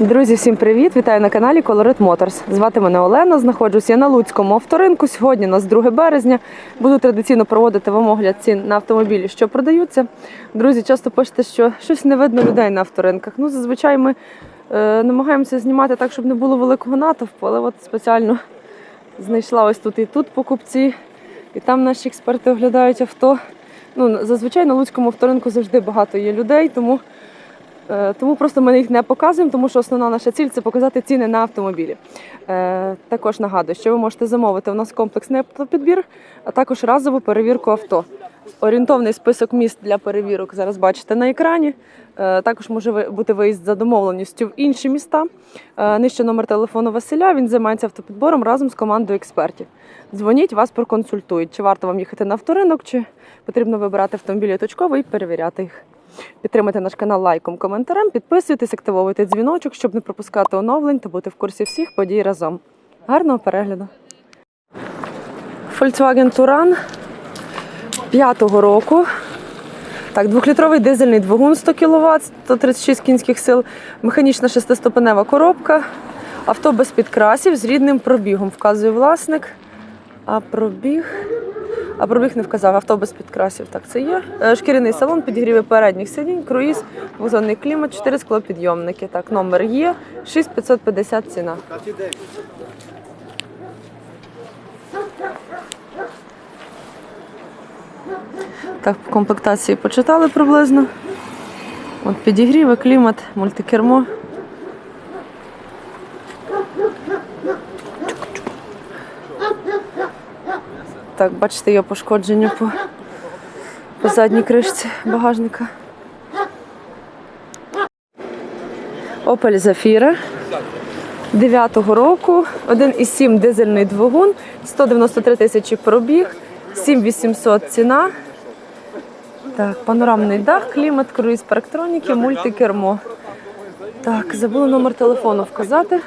Друзі, всім привіт! Вітаю на каналі Colorit Motors. Звати мене Олена. Знаходжусь я на Луцькому авторинку. Сьогодні у нас 2 березня. Буду традиційно проводити вам огляд цін на автомобілі, що продаються. Друзі, часто пишете, що щось не видно людей на авторинках. Ну, зазвичай ми е, намагаємося знімати так, щоб не було великого натовпу, але от спеціально знайшла ось тут і тут покупці, і там наші експерти оглядають авто. Ну, зазвичай на Луцькому авторинку завжди багато є людей, тому. Е, Тому просто ми їх не показуємо, тому що основна наша ціль це показати ціни на автомобілі. Е, Також нагадую, що ви можете замовити у нас комплексний автопідбір, а також разову перевірку авто. Орієнтовний список міст для перевірок зараз бачите на екрані. Е, Також може бути виїзд за домовленістю в інші міста. Нижче номер телефону Василя. Він займається автопідбором разом з командою експертів. Дзвоніть, вас проконсультують, чи варто вам їхати на авторинок, чи потрібно вибирати автомобілі точково і перевіряти їх. Підтримайте наш канал лайком, коментарем, підписуйтесь, активовуйте дзвіночок, щоб не пропускати оновлень та бути в курсі всіх подій разом. Гарного перегляду! Volkswagen Touran 5-го року. Так, двохлітровий дизельний двигун 100 кВт, 136 кінських сил, механічна шестиступенева коробка, авто без підкрасів з рідним пробігом, вказує власник. А пробіг. А пробіг не вказав, авто без підкрасів. Так, це є. Е, Шкіряний салон, підігріви передніх сидінь, круїз, двозонний клімат, 4 склопідйомники. Так, номер є, 6550 ціна. Так, комплектації почитали приблизно. От підігріви, клімат, мультикермо. Так, бачите, є пошкодження по, по задній кришці багажника. Opel Zafira 9-го року, 1,7 дизельний двигун, 193 тисячі пробіг, 7800 ціна. Так, панорамний дах, клімат, круїз парктроніки, мультикермо. Так, забула номер телефону вказати.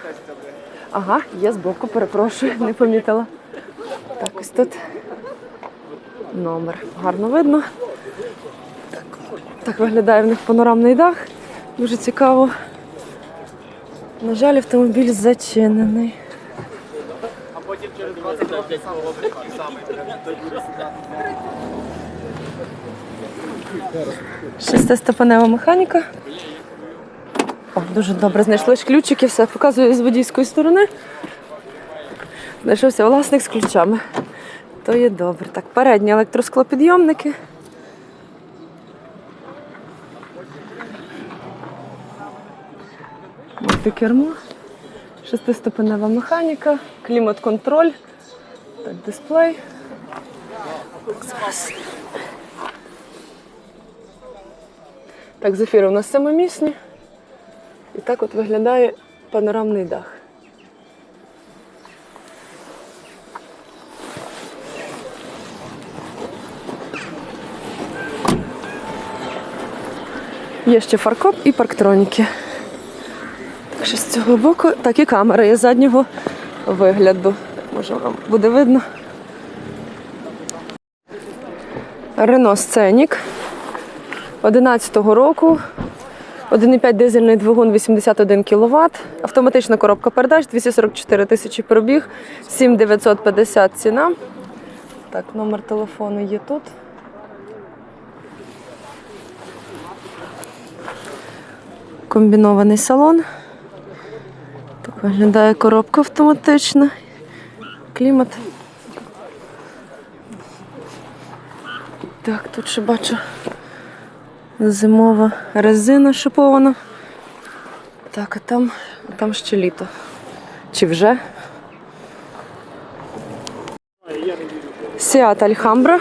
Ага, є збоку, перепрошую, не помітила. Так, ось тут номер. Гарно видно. Так, виглядає в них панорамний дах. Дуже цікаво. На жаль, автомобіль зачинений. А потім через два роки. Шестиступенева механіка. О, дуже добре знайшли ключики, все показую з водійської сторони. Знайшовся власник з ключами. То є добре. Так, передні електросклопідйомники. Мультикермо, шестиступенева механіка, клімат-контроль, так, дисплей. Так, зараз. Так, зефіри у нас самомісні. І так от виглядає панорамний дах. Є ще фаркоп і парктроніки. Так що з цього боку, так і камера є заднього вигляду. Може вам буде видно. Рено Сценік 11-го року. 1,5 дизельний двигун 81 кВт, автоматична коробка передач, 244 тисячі пробіг, 7950 ціна. Так, номер телефону є тут. Комбінований салон. Так виглядає коробка автоматична. Клімат. Так, тут ще бачу зимова резина шипована. Так, а там, там ще літо. Чи вже? Сіат Альхамбра.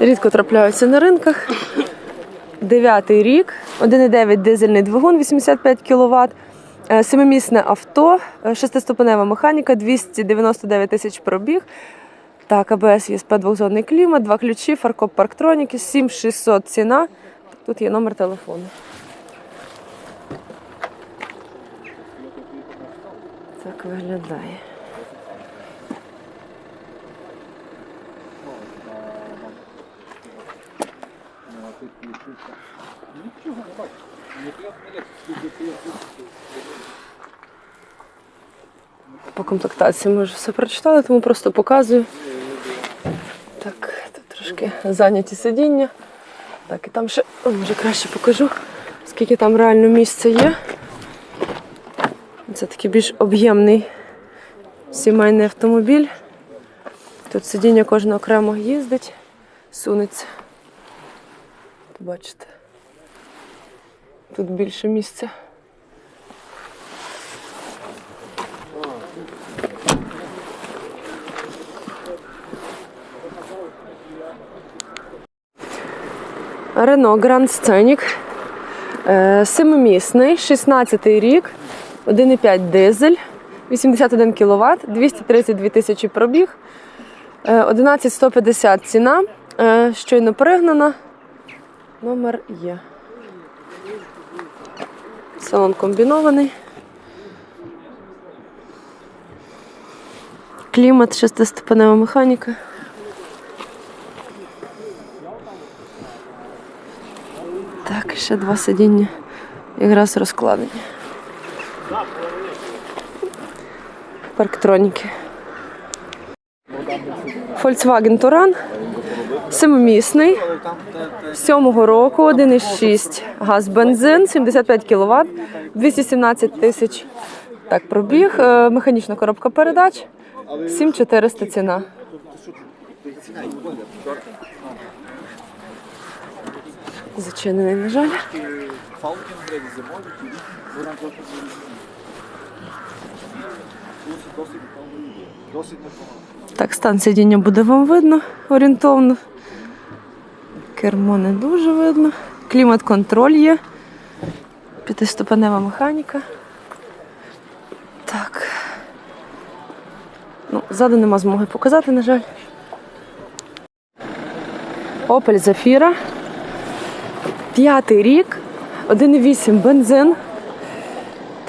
Рідко трапляються на ринках. Дев'ятий рік, 1,9 дизельний двигун, 85 кВт, семимісне авто, е, шестиступенева механіка, 299 тисяч пробіг. Так, АБС ЄСП двохзонний клімат, два ключі, фаркоп парктроніки, 7600 ціна. Тут є номер телефону. Так виглядає. По комплектації ми вже все прочитали, тому просто показую. Так, тут трошки зайняті сидіння. Так, і там ще, о, може краще покажу, скільки там реально місця є. Це такий більш об'ємний сімейний автомобіль. Тут сидіння кожне окремо їздить, сунеться. Бачите. Тут більше місця. Рено Гранд Сценік. Е, Семимісний, 16 рік, 1,5 дизель, 81 кВт, 232 тисячі пробіг, е, 11150 ціна, е, щойно пригнана. Номер є. Салон комбінований. Клімат, шестиступенева механіка. Так, ще два сидіння якраз розкладені. Парктроніки. Volkswagen Touran. Семимісний. Сьомого року 1,6 газ бензин, 75 кВт, 217 тисяч. Так, пробіг, Е, механічна коробка передач, 7400 ціна. Зачинений, на жаль. Так, стан сидіння буде вам видно орієнтовно. Кермо не дуже видно. Клімат-контроль є. П'ятиступенева механіка. Так. Ну, ззаду нема змоги показати, на жаль. Opel Zafira. П'ятий рік, 1,8 бензин.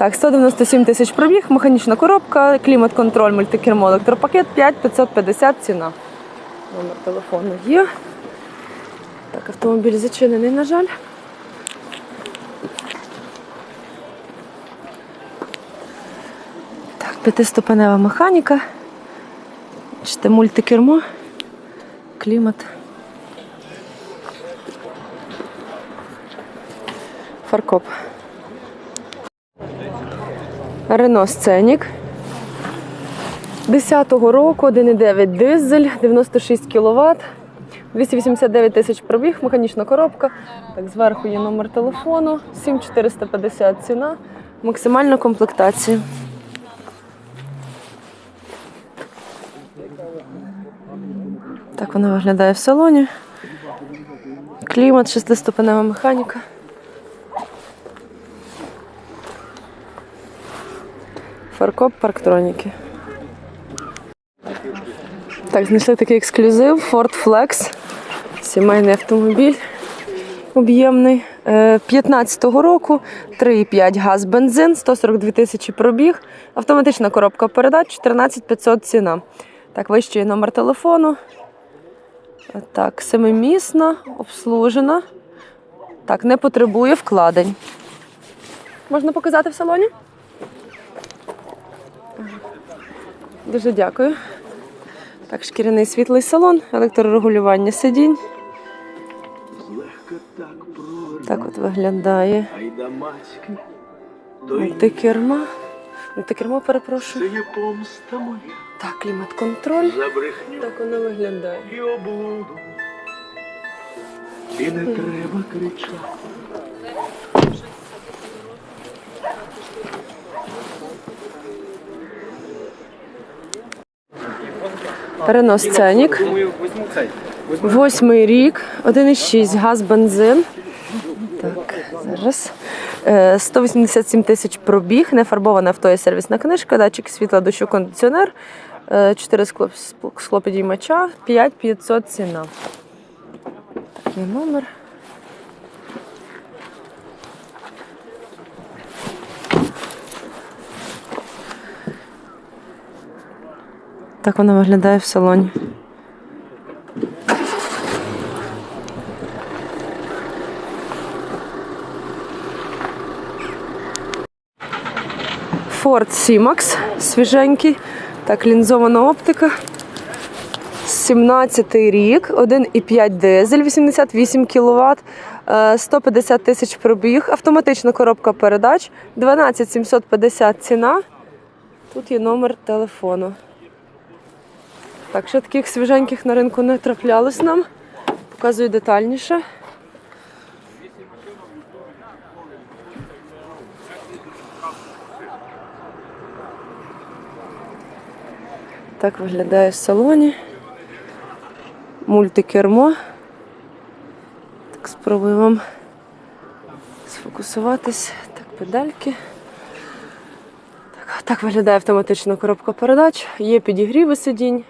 Так, 197 тисяч пробіг, механічна коробка, клімат-контроль, мультикермо, електропакет, 5550 ціна. Номер телефону є. Так, автомобіль зачинений, на жаль. Так, п'ятиступенева механіка. Бачите, мультикермо, клімат. Фаркоп. Рено Сценік. 10-го року, 1,9 дизель, 96 кВт, 289 тисяч пробіг, механічна коробка. Так, зверху є номер телефону, 7450 ціна, максимальна комплектація. Так вона виглядає в салоні. Клімат, шестиступенева механіка. Фаркоп парктроніки. Так, знайшли такий ексклюзив Ford Flex. Сімейний автомобіль об'ємний. Е, 15-го року, 3,5 газ, бензин, 142 тисячі пробіг, автоматична коробка передач, 14 500 ціна. Так, вищий номер телефону. Е, Так, семимісна, обслужена. Так, не потребує вкладень. Можна показати в салоні? Дуже дякую. Так, шкіряний світлий салон, електрорегулювання сидінь. Так от виглядає. Той Мультикерма. Перепрошую. це є помста моя Так, клімат-контроль. Так воно виглядає. І не треба кричати. Рено ценік. Восьмий рік, 1,6 газ, бензин. Так, зараз. Е, 187 тисяч пробіг, нефарбоване авто і сервісна книжка, датчик світла, дощу, кондиціонер, 4 скло, склопідіймача, 5500 ціна. Такий номер. Так воно виглядає в салоні. Ford Simax свіженький. Так, лінзована оптика. 17 рік, 1,5 дизель, 88 кВт, 150 тисяч пробіг, автоматична коробка передач, 12 750 ціна. Тут є номер телефону. Так, ще таких свіженьких на ринку не траплялось нам. Показую детальніше. Так виглядає в салоні. Мультикермо. Так, спробую вам сфокусуватись. Так, педальки. Так, так виглядає автоматична коробка передач. Є підігріви сидінь,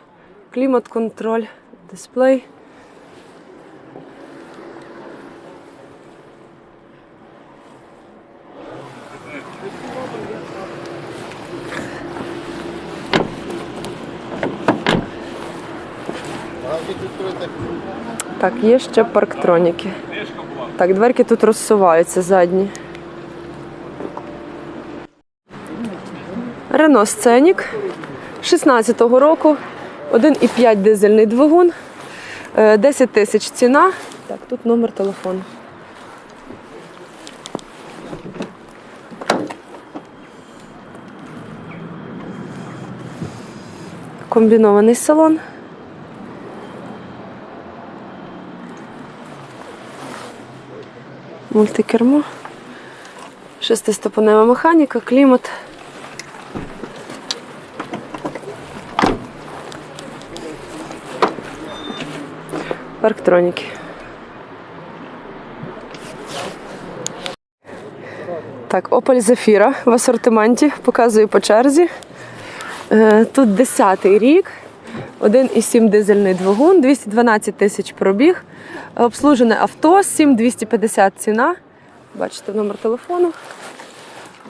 клімат-контроль, дисплей. Так, є ще парктроніки. Так, дверки тут розсуваються задні. Рено Сценік 16-го року, 1,5 дизельний двигун, е, 10 тисяч ціна. Так, тут номер телефону. Комбінований салон. Мультикермо. Шестиступенева механіка, клімат. Парктроніки. Так, Opel Zafira в асортименті. Показую по черзі. Е, Тут 10-й рік. 1,7 дизельний двигун, 212 тисяч пробіг. Обслужене авто, 7250 ціна. Бачите номер телефону.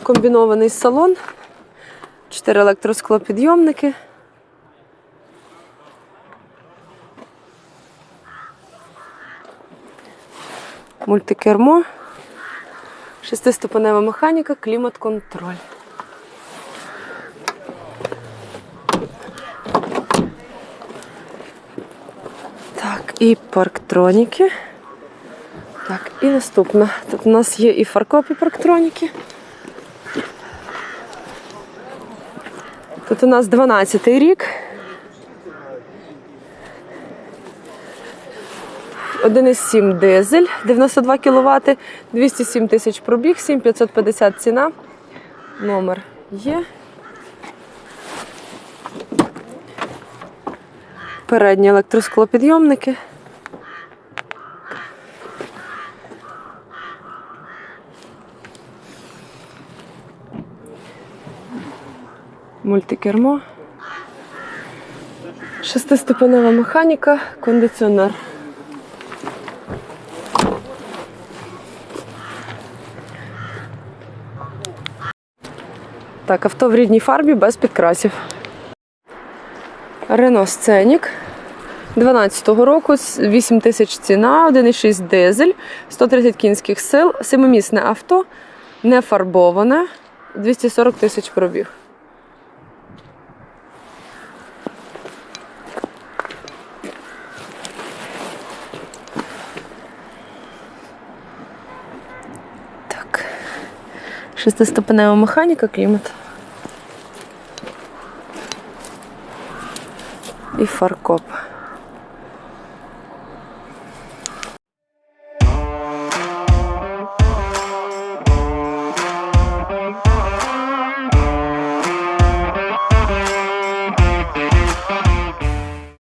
Комбінований салон. 4 електросклопідйомники. Мультикермо. Шестиступенева механіка, клімат-контроль. Так, і парктроніки. Так, і наступна. Тут у нас є і фаркоп, і парктроніки. Тут у нас 12-й рік. 1,7 дизель, 92 кВт, 207 тисяч пробіг, 7550 ціна. Номер є. Передні електросклопідйомники. Мультикермо. Шестиступенева механіка, кондиціонер. Так, авто в рідній фарбі без підкрасів. Рено Сценік 12-го року, 8 тисяч ціна, 1,6 дизель, 130 кінських сил, семимісне авто, не фарбоване, 240 тисяч пробіг. Так. Шестиступенева механіка, клімат. І фаркоп.